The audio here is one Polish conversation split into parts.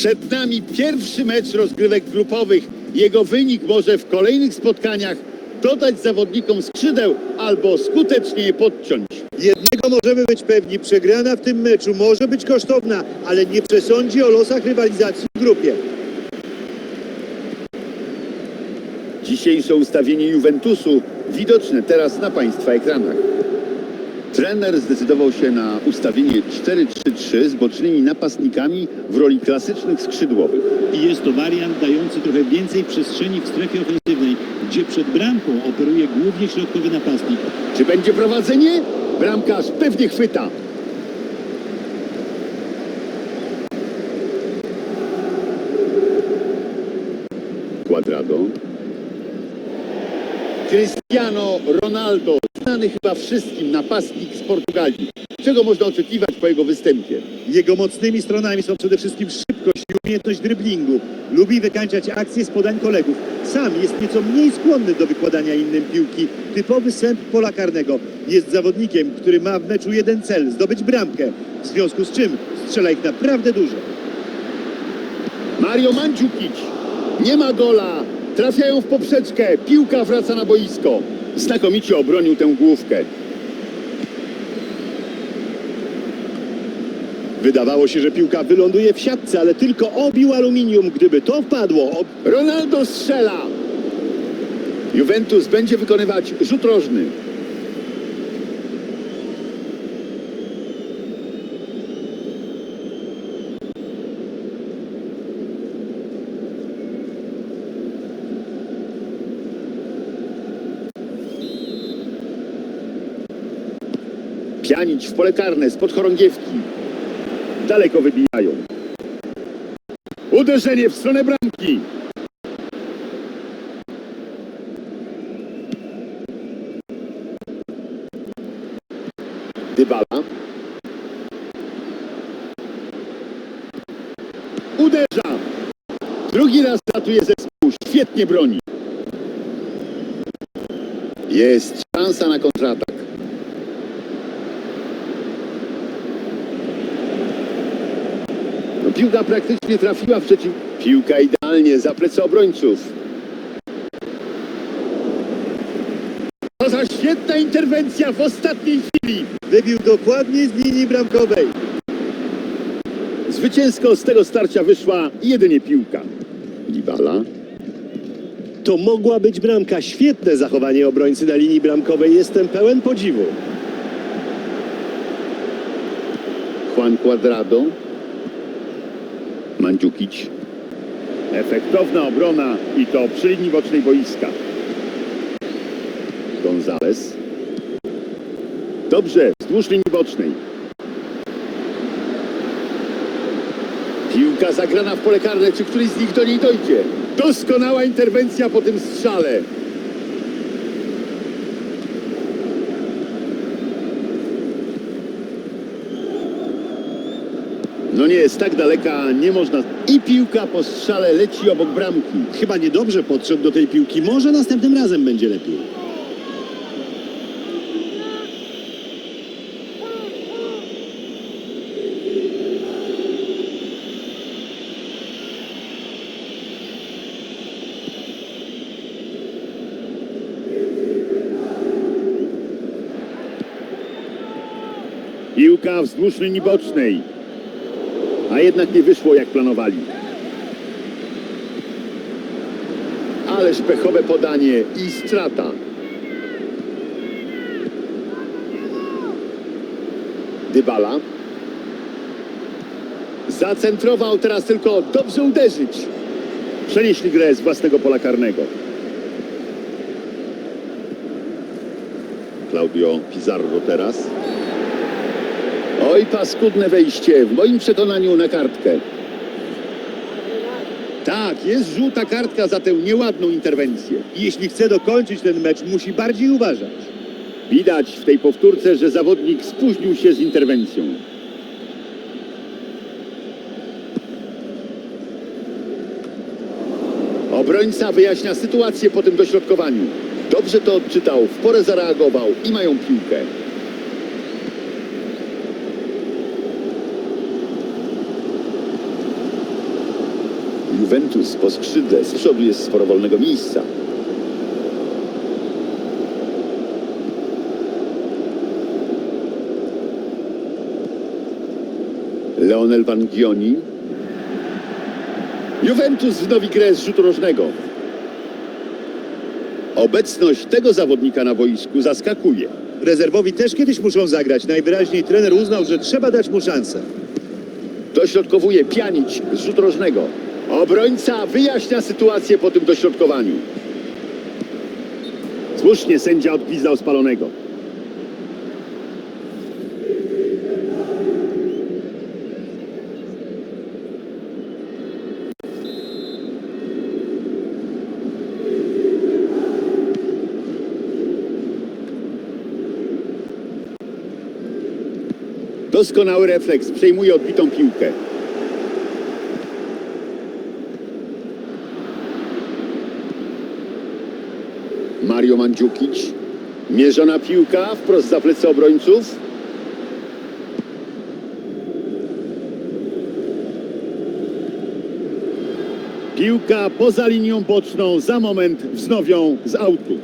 Przed nami pierwszy mecz rozgrywek grupowych. Jego wynik może w kolejnych spotkaniach dodać zawodnikom skrzydeł albo skutecznie je podciąć. Jednego możemy być pewni, przegrana w tym meczu może być kosztowna, ale nie przesądzi o losach rywalizacji w grupie. Dzisiejsze ustawienie Juventusu widoczne teraz na Państwa ekranach. Trener zdecydował się na ustawienie 4-3-3 z bocznymi napastnikami w roli klasycznych skrzydłowych. I jest to wariant dający trochę więcej przestrzeni w strefie ofensywnej, gdzie przed bramką operuje głównie środkowy napastnik. Czy będzie prowadzenie? Bramkarz pewnie chwyta. Quadrado. Cristiano Ronaldo, znany chyba wszystkim napastnik z Portugalii. Czego można oczekiwać po jego występie? Jego mocnymi stronami są przede wszystkim szybkość i umiejętność dryblingu. Lubi wykańczać akcje z podań kolegów. Sam jest nieco mniej skłonny do wykładania innym piłki. Typowy sęp pola karnego. Jest zawodnikiem, który ma w meczu jeden cel, zdobyć bramkę. W związku z czym strzela ich naprawdę dużo. Mario Mandzukic. Nie ma gola. Trafiają w poprzeczkę. Piłka wraca na boisko. Znakomicie obronił tę główkę. Wydawało się, że piłka wyląduje w siatce, ale tylko obił aluminium. Gdyby to wpadło, ob... Ronaldo strzela. Juventus będzie wykonywać rzut rożny. Pianić w pole karne spod chorągiewki. Daleko wybijają. Uderzenie w stronę bramki. Dybala. Uderza. Drugi raz ratuje zespół. Świetnie broni. Jest szansa na kontratak. Piłka praktycznie trafiła w przeciw... Piłka idealnie za plecy obrońców. To za świetna interwencja w ostatniej chwili. wybił dokładnie z linii bramkowej. Zwycięsko z tego starcia wyszła jedynie piłka. Dybala. To mogła być bramka. Świetne zachowanie obrońcy na linii bramkowej. Jestem pełen podziwu. Juan Cuadrado. Mandzukic. Efektowna obrona i to przy linii bocznej boiska. Gonzales. Dobrze, wzdłuż linii bocznej. Piłka zagrana w pole karne. Czy któryś z nich do niej dojdzie? Doskonała interwencja po tym strzale. No nie jest tak daleka, nie można. I piłka po strzale leci obok bramki. Chyba niedobrze podszedł do tej piłki. Może następnym razem będzie lepiej. Piłka wzdłuż linii bocznej. A jednak nie wyszło jak planowali. Ależ pechowe podanie i strata. Dybala. Zacentrował teraz tylko dobrze uderzyć. Przenieśli grę z własnego pola karnego. Claudio Pizarro teraz. Oj, paskudne wejście. W moim przekonaniu na kartkę. Tak, jest żółta kartka za tę nieładną interwencję. Jeśli chce dokończyć ten mecz, musi bardziej uważać. Widać w tej powtórce, że zawodnik spóźnił się z interwencją. Obrońca wyjaśnia sytuację po tym dośrodkowaniu. Dobrze to odczytał, w porę zareagował i mają piłkę. Juventus po skrzydle. Z przodu jest sporo wolnego miejsca. Leonel Vangioni. Juventus wznowi grę z rzutu rożnego. Obecność tego zawodnika na boisku zaskakuje. Rezerwowi też kiedyś muszą zagrać. Najwyraźniej trener uznał, że trzeba dać mu szansę. Dośrodkowuje Pianić z rzutu rożnego. Obrońca wyjaśnia sytuację po tym dośrodkowaniu. Słusznie sędzia odgwizdał spalonego. Doskonały refleks, przejmuje odbitą piłkę. Mandzukic. Mierzona piłka wprost za plecy obrońców. Piłka poza linią boczną. Za moment wznowią z autu.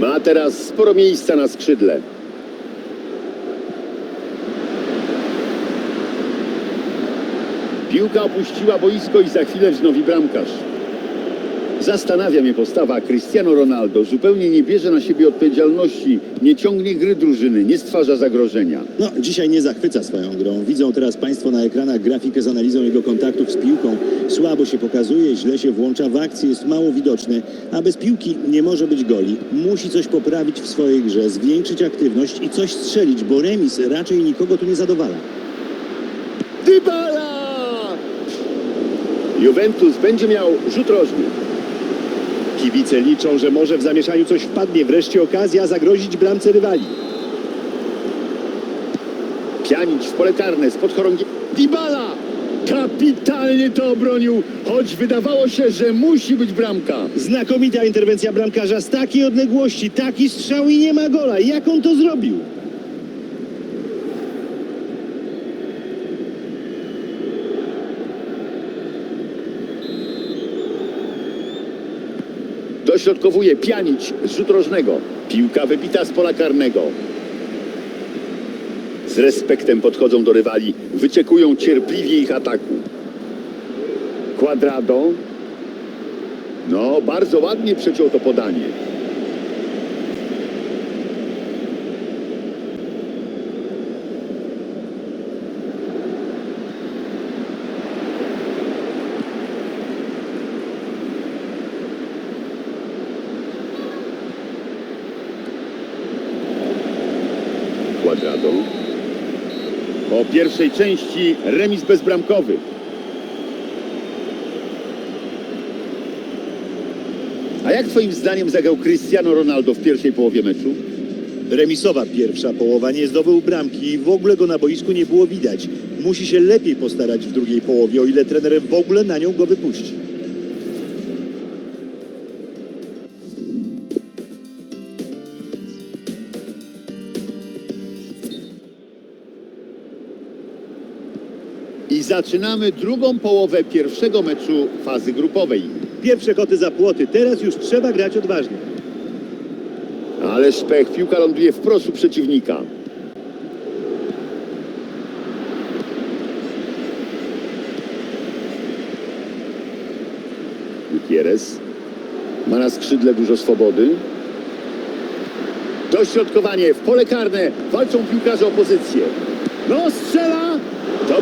Ma teraz sporo miejsca na skrzydle. Piłka opuściła boisko i za chwilę wznowi bramkarz. Zastanawia mnie postawa Cristiano Ronaldo. Zupełnie nie bierze na siebie odpowiedzialności, nie ciągnie gry drużyny, nie stwarza zagrożenia. No, dzisiaj nie zachwyca swoją grą. Widzą teraz Państwo na ekranach grafikę z analizą jego kontaktów z piłką. Słabo się pokazuje, źle się włącza w akcję, jest mało widoczny, a bez piłki nie może być goli. Musi coś poprawić w swojej grze, zwiększyć aktywność i coś strzelić, bo remis raczej nikogo tu nie zadowala. Dybala! Juventus będzie miał rzut rożny. Kibice liczą, że może w zamieszaniu coś wpadnie. Wreszcie okazja zagrozić bramce rywali. Pianić w pole karne spod chorągi. Dybala! Kapitalnie to obronił, choć wydawało się, że musi być bramka. Znakomita interwencja bramkarza z takiej odległości, taki strzał i nie ma gola. Jak on to zrobił? Dośrodkowuje Pianić z rzut rożnego. Piłka wybita z pola karnego. Z respektem podchodzą do rywali. Wyczekują cierpliwie ich ataku. Quadrado. No, bardzo ładnie przeciął to podanie. Quadrado. Po pierwszej części remis bezbramkowy. A jak twoim zdaniem zagrał Cristiano Ronaldo w pierwszej połowie meczu? Remisowa pierwsza połowa nie zdobył bramki i w ogóle go na boisku nie było widać. Musi się lepiej postarać w drugiej połowie, o ile trener w ogóle na nią go wypuści. Zaczynamy drugą połowę pierwszego meczu fazy grupowej. Pierwsze koty za płoty, teraz już trzeba grać odważnie. Ale szpech, piłka ląduje wprost u przeciwnika. Gutierrez ma na skrzydle dużo swobody. Dośrodkowanie w pole karne. Walczą piłkarze o pozycję. No strzela!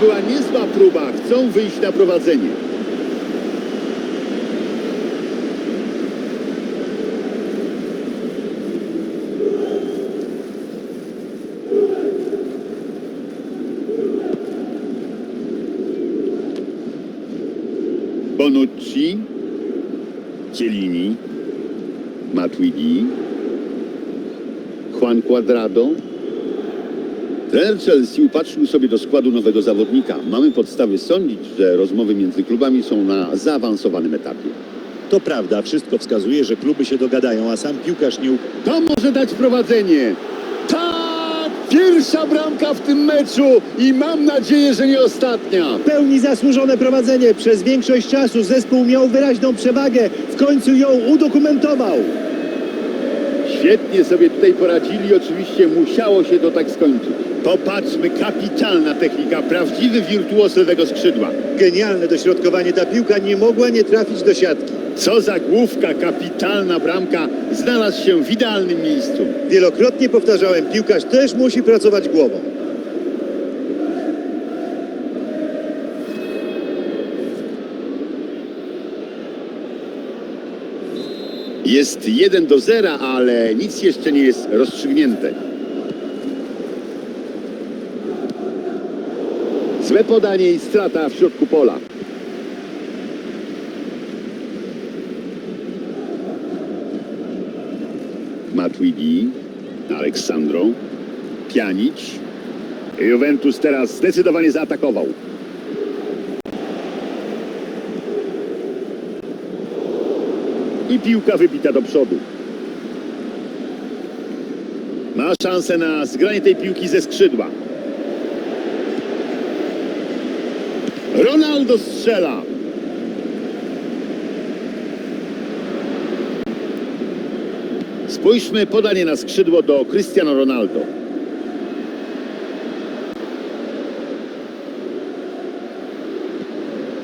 Była niezła próba. Chcą wyjść na prowadzenie. Bonucci, Cielini, Matuidi, Juan Cuadrado. Trener Chelsea upatrzył sobie do składu nowego zawodnika. Mamy podstawy sądzić, że rozmowy między klubami są na zaawansowanym etapie. To prawda, wszystko wskazuje, że kluby się dogadają, a sam piłkarz nie... To może dać prowadzenie. Tak! Pierwsza bramka w tym meczu i mam nadzieję, że nie ostatnia. W pełni zasłużone prowadzenie. Przez większość czasu zespół miał wyraźną przewagę. W końcu ją udokumentował. Świetnie sobie tutaj poradzili, oczywiście musiało się to tak skończyć. Popatrzmy, kapitalna technika, prawdziwy wirtuos lewego skrzydła. Genialne dośrodkowanie. Ta piłka nie mogła nie trafić do siatki. Co za główka, kapitalna bramka, znalazł się w idealnym miejscu. Wielokrotnie powtarzałem, piłkarz też musi pracować głową. Jest 1 do 0, ale nic jeszcze nie jest rozstrzygnięte. Złe podanie i strata w środku pola. Matuidi, Aleksandro, Pjanic. Juventus teraz zdecydowanie zaatakował. I piłka wybita do przodu. Ma szansę na zgranie tej piłki ze skrzydła. Ronaldo strzela. Spójrzmy podanie na skrzydło do Cristiano Ronaldo.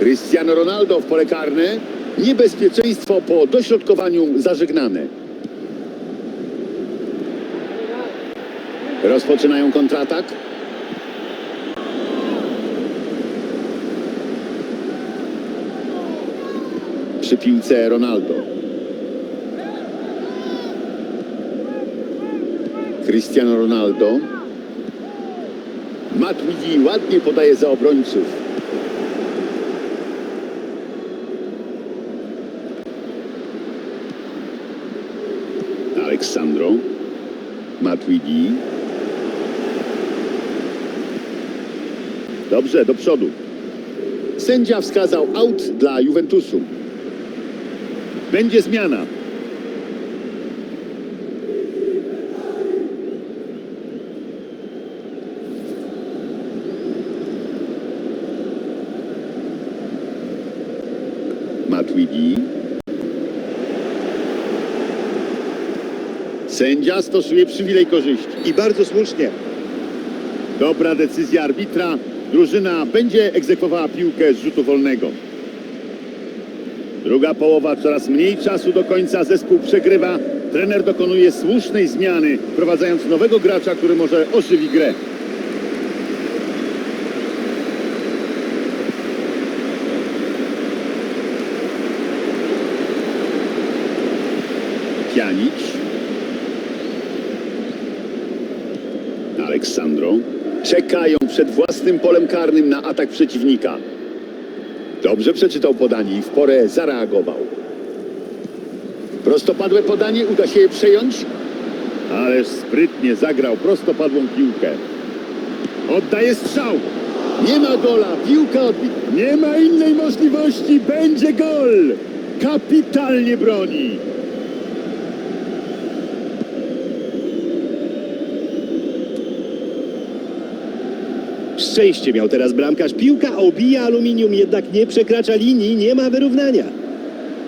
Cristiano Ronaldo w pole karne. Niebezpieczeństwo po dośrodkowaniu zażegnane. Rozpoczynają kontratak. Przy piłce Ronaldo. Cristiano Ronaldo. Matuidi ładnie podaje za obrońców. Aleksandro. Matuidi. Dobrze, do przodu. Sędzia wskazał out dla Juventusu. Będzie zmiana. Matuidi. Sędzia stosuje przywilej korzyści. I bardzo słusznie. Dobra decyzja arbitra. Drużyna będzie egzekwowała piłkę z rzutu wolnego. Druga połowa, coraz mniej czasu do końca. Zespół przegrywa. Trener dokonuje słusznej zmiany, wprowadzając nowego gracza, który może ożywi grę. Pjanic. Aleksandro. Czekają przed własnym polem karnym na atak przeciwnika. Dobrze przeczytał podanie i w porę zareagował. Prostopadłe podanie, uda się je przejąć? Ależ sprytnie zagrał prostopadłą piłkę. Oddaje strzał. Nie ma gola, piłka odbita. Nie ma innej możliwości, będzie gol. Kapitalnie broni. Szczęście miał teraz bramkarz. Piłka obija aluminium, jednak nie przekracza linii, nie ma wyrównania.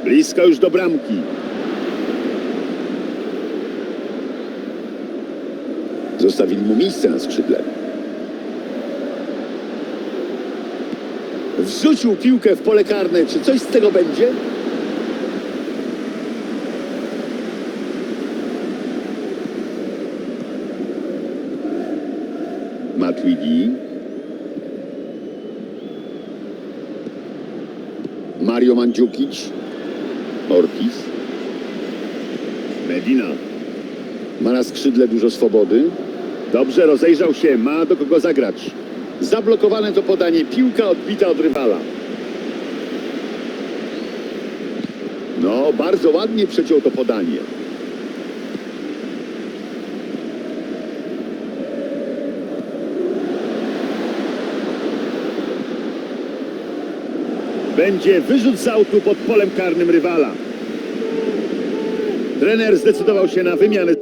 Blisko już do bramki. Zostawili mu miejsce na skrzydle. Wrzucił piłkę w pole karne. Czy coś z tego będzie? Matuidi. Mario Mandzukic. Ortiz. Medina. Ma na skrzydle dużo swobody. Dobrze, rozejrzał się, ma do kogo zagrać. Zablokowane to podanie, piłka odbita od rywala. No, bardzo ładnie przeciął to podanie. Będzie wyrzut z autu pod polem karnym rywala. Trener zdecydował się na wymianę.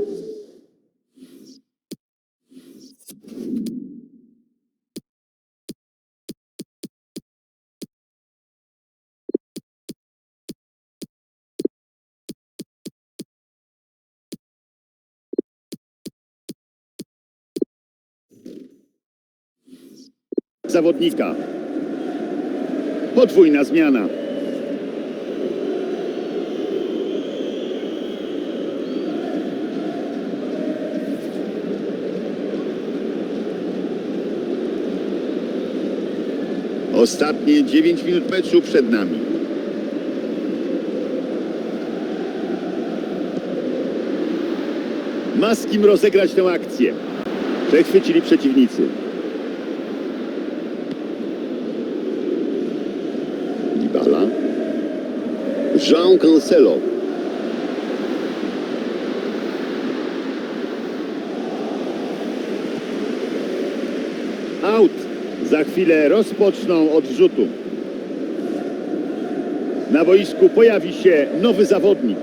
zawodnika. Podwójna zmiana. Ostatnie 9 minut meczu przed nami. Ma z kim rozegrać tę akcję. Przechwycili przeciwnicy. Dybala. Jean Cancelo. Out. Za chwilę rozpoczną od rzutu. Na boisku pojawi się nowy zawodnik.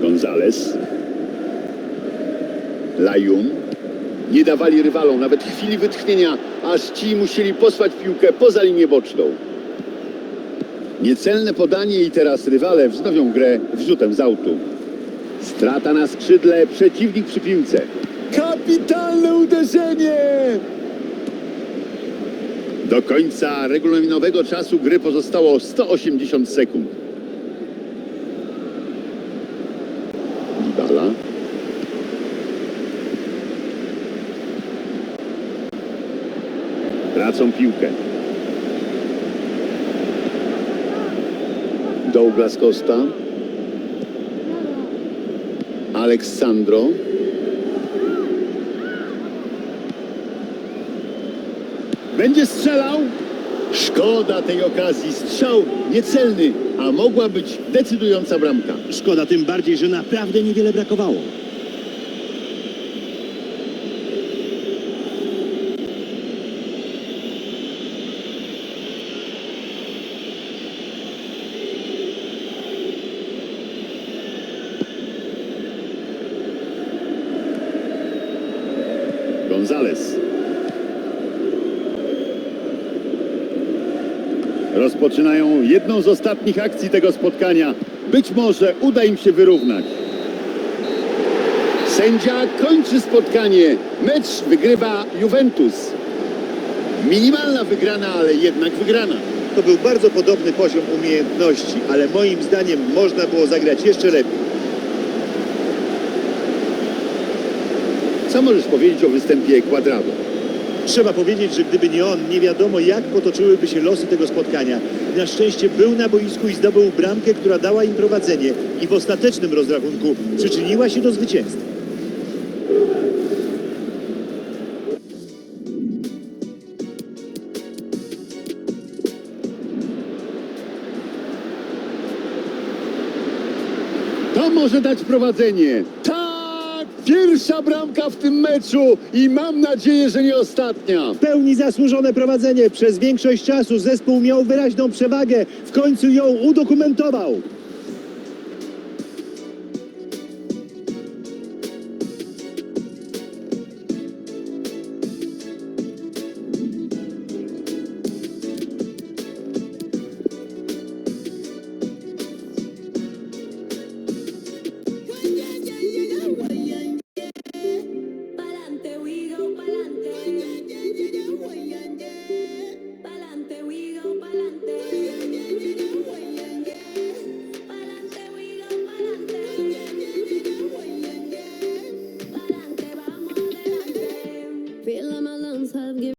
Gonzales. Lajun. Nie dawali rywalom nawet chwili wytchnienia, aż ci musieli posłać piłkę poza linię boczną. Niecelne podanie i teraz rywale wznowią grę wrzutem z autu. Strata na skrzydle, przeciwnik przy piłce. Kapitalne uderzenie! Do końca regulaminowego czasu gry pozostało 180 sekund. Dybala. Tracą piłkę. Douglas Costa. Aleksandro. Będzie strzelał. Szkoda tej okazji. Strzał niecelny, a mogła być decydująca bramka. Szkoda tym bardziej, że naprawdę niewiele brakowało. Gonzales. Rozpoczynają jedną z ostatnich akcji tego spotkania. Być może uda im się wyrównać. Sędzia kończy spotkanie. Mecz wygrywa Juventus. Minimalna wygrana, ale jednak wygrana. To był bardzo podobny poziom umiejętności, ale moim zdaniem można było zagrać jeszcze lepiej. Co możesz powiedzieć o występie Quadrado? Trzeba powiedzieć, że gdyby nie on, nie wiadomo jak potoczyłyby się losy tego spotkania. Na szczęście był na boisku i zdobył bramkę, która dała im prowadzenie i w ostatecznym rozrachunku przyczyniła się do zwycięstwa. To może dać prowadzenie. Pierwsza bramka w tym meczu i mam nadzieję, że nie ostatnia. W pełni zasłużone prowadzenie. Przez większość czasu zespół miał wyraźną przewagę. W końcu ją udokumentował.